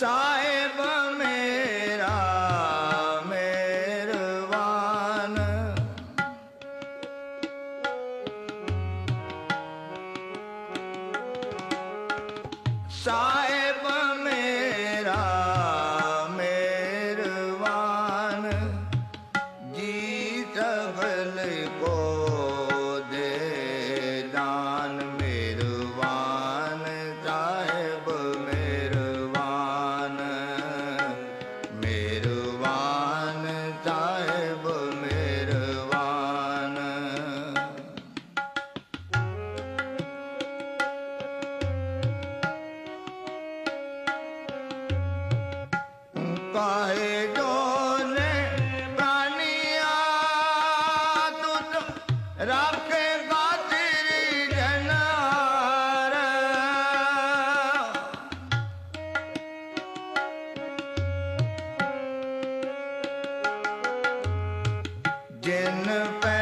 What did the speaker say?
ਸਾਹਿਬ ਮੇਰਾ ਮਿਹਰਬਾਨ। ਸਾਹਿਬ ਮੇਰਾ ਮਿਹਰਬਾਨ। ਜੀ ਸਗਲ ਕੋ ਕਾਹੇ ਜੋਨੇ ਪ੍ਰਾਨੀਆ ਤੁਤ ਰੱਖੇ ਗਾਤਰੀ ਜਨਾਰ। ਜਿਨ ਪੈਦਾ